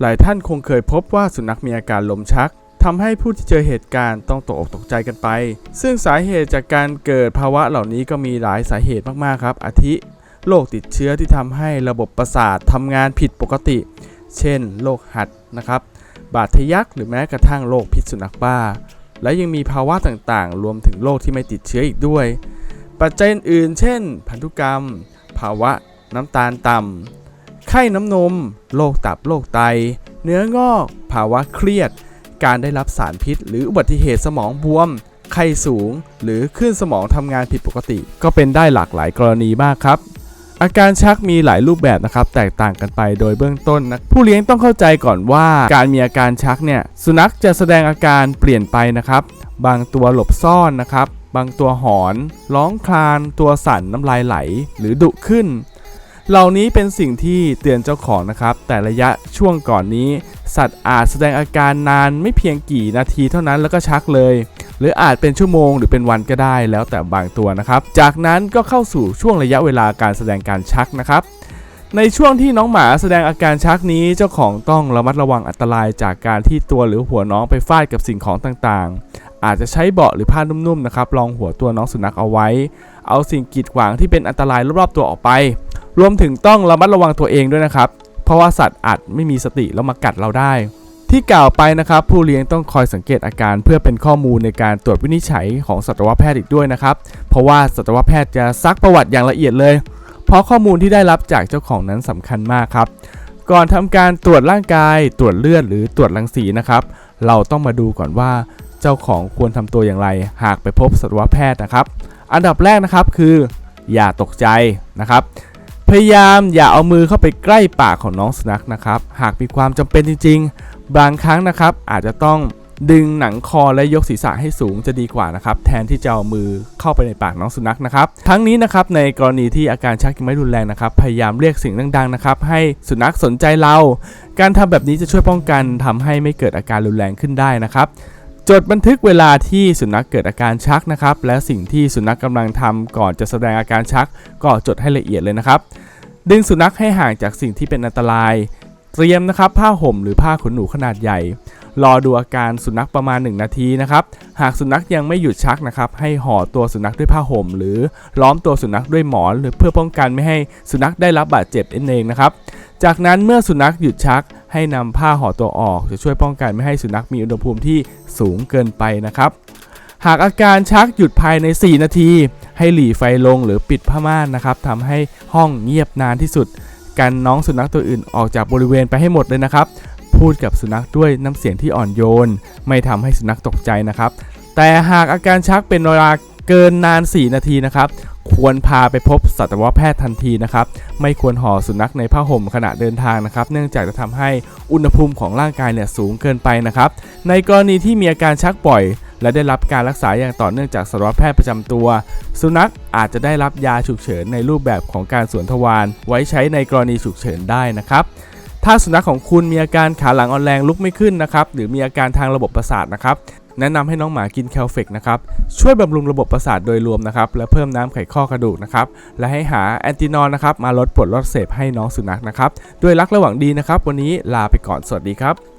หลายท่านคงเคยพบว่าสุนัขมีอาการลมชักทำให้ผู้ที่เจอเหตุการณ์ต้องตกอกตกใจกันไป ซึ่งสาเหตุจากการเกิดภาวะเหล่านี้ก็มีหลายสาเหตุมากๆครับ อาทิโรคติดเชื้อที่ทำให้ระบบประสาททำงานผิดปกติ เช่นโรคหัดนะครับ บาดทะยักหรือแม้กระทั่งโรคพิษสุนัขบ้า และยังมีภาวะต่างๆ รวมถึงโรคที่ไม่ติดเชื้ออีกด้วย ปัจจัยอื่น เช่น พันธุกรรม ภาวะน้ำตาลต่ำ ข้น้ำนม โรคตับ โรคไต เนื้องอก ภาวะเครียด การได้รับสารพิษ หรืออุบัติเหตุสมองบวม ไข้สูง หรือคลื่นสมองทำงานผิดปกติ ก็เป็นได้หลากหลายกรณีมากครับ อาการชักมีหลายรูปแบบนะครับ แตกต่างกันไปโดยเบื้องต้นนะ ผู้เลี้ยงต้องเข้าใจก่อนว่า การมีอาการชักเนี่ย สุนัขจะแสดงอาการเปลี่ยนไปนะครับ บางตัวหลบซ่อนนะครับ บางตัวหอน ร้องคลาน ตัวสั่นน้ำลายไหล หรือดุขึ้น เหล่านี้เป็นสิ่งที่เตือนเจ้าของนะครับ แต่ระยะช่วงก่อนนี้ สัตว์อาจแสดงอาการนานไม่เพียงกี่นาทีเท่านั้นแล้วก็ชักเลย หรืออาจเป็นชั่วโมงหรือเป็นวันก็ได้แล้วแต่บางตัวนะครับ จากนั้นก็เข้าสู่ช่วงระยะเวลาการแสดงการชักนะครับในช่วงที่น้องหมาแสดงอาการชักนี้เจ้าของต้องระมัดระวังอันตรายจากการที่ตัวหรือหัวน้องไปฟาดกับสิ่งของต่างๆ อาจจะใช้เบาะหรือผ้านุ่มๆนะครับรองหัวตัวน้องสุนัขเอาไว้ เอาสิ่งกีดขวางที่เป็นอันตรายรอบๆตัวออกไป รวมถึงต้องระมัดระวังตัวเองด้วยนะครับ เพราะว่าสัตว์อาจไม่มีสติแล้วมากัดเราได้ ที่กล่าวไปนะครับ ผู้เลี้ยงต้องคอยสังเกตอาการเพื่อเป็นข้อมูลในการตรวจวินิจฉัยของสัตวแพทย์อีกด้วยนะครับ เพราะว่าสัตวแพทย์จะซักประวัติอย่างละเอียดเลย เพราะข้อมูลที่ได้รับจากเจ้าของนั้นสำคัญมากครับก่อนทำการตรวจร่างกาย ตรวจเลือดหรือตรวจรังสีนะครับ เราต้องมาดูก่อนว่าเจ้าของควรทำตัวอย่างไร หากไปพบสัตวแพทย์นะครับ อันดับแรกนะครับคือ อย่าตกใจนะครับ ยายามอย่าเอามือเข้าไปใกล้ปากของน้องสุนัขนะครับ หากมีความจำเป็นจริง ๆ บางครั้งนะครับ อาจจะต้องดึงหนังคอและยกศีรษะให้สูงจะดีกว่านะครับ แทนที่จะเอามือเข้าไปในปากน้องสุนัขนะครับ ทั้งนี้นะครับในกรณีที่อาการชักยังไม่รุนแรงนะครับ พยายามเรียกเสียงดังๆนะครับ ให้สุนัขสนใจเรา การทำแบบนี้จะช่วยป้องกันทำให้ไม่เกิดอาการรุนแรงขึ้นได้นะครับ จดบันทึกเวลาที่สุนัขเกิดอาการชักนะครับ และสิ่งที่สุนัขกำลังทำก่อนจะแสดงอาการชัก ก็จดให้ละเอียดเลยนะครับ ดึงสุนัขให้ห่างจากสิ่งที่เป็นอันตราย เตรียมนะครับผ้าห่มหรือผ้าขนหนูขนาดใหญ่ รอดูอาการสุนัขประมาณ 1 นาทีนะครับ หากสุนัขยังไม่หยุดชักนะครับ ให้ห่อตัวสุนัขด้วยผ้าห่ม หรือล้อมตัวสุนัขด้วยหมอน หรือเพื่อป้องกันไม่ให้สุนัขได้รับบาดเจ็บเองนะครับ จากนั้นเมื่อสุนัขหยุดชักให้นำผ้าห่อตัวออก จะช่วยป้องกันไม่ให้สุนัขมีอุณหภูมิที่สูงเกินไปนะครับ หากอาการชักหยุดภายใน 4 นาที ให้หลีไฟลงหรือปิดผ้าม่านนะครับทำให้ห้องเงียบนานที่สุด กันน้องสุนัขตัวอื่นออกจากบริเวณไปให้หมดเลยนะครับ พูดกับสุนัขด้วยน้ำเสียงที่อ่อนโยน ไม่ทำให้สุนัขตกใจนะครับ แต่หากอาการชักเป็นเวลาเกินนาน 4 นาทีนะครับควรพาไปพบสัตวแพทย์ทันทีนะครับ ไม่ควรห่อสุนัขในผ้าห่มขณะเดินทางนะครับ เนื่องจากจะทำให้อุณหภูมิของร่างกายเนี่ยสูงเกินไปนะครับ ในกรณีที่มีอาการชักบ่อย และได้รับการรักษาอย่างต่อเนื่องจากสัตวแพทย์ประจำตัว สุนัขอาจจะได้รับยาฉุกเฉินในรูปแบบของการสวนทวารไว้ใช้ในกรณีฉุกเฉินได้นะครับถ้าสุนัขของคุณมีอาการขาหลังอ่อนแรงลุกไม่ขึ้นนะครับหรือมีอาการทางระบบประสาทนะครับแนะนำให้น้องหมากินแคลเฟกนะครับช่วยบำรุงระบบประสาทโดยรวมนะครับและเพิ่มน้ำไขข้อกระดูกนะครับและให้หาแอนตินอลนะครับมาลดปวดลดเสพให้น้องสุนัขนะครับด้วยรักและหวังดีนะครับ วันนี้ลาไปก่อนสวัสดีครับ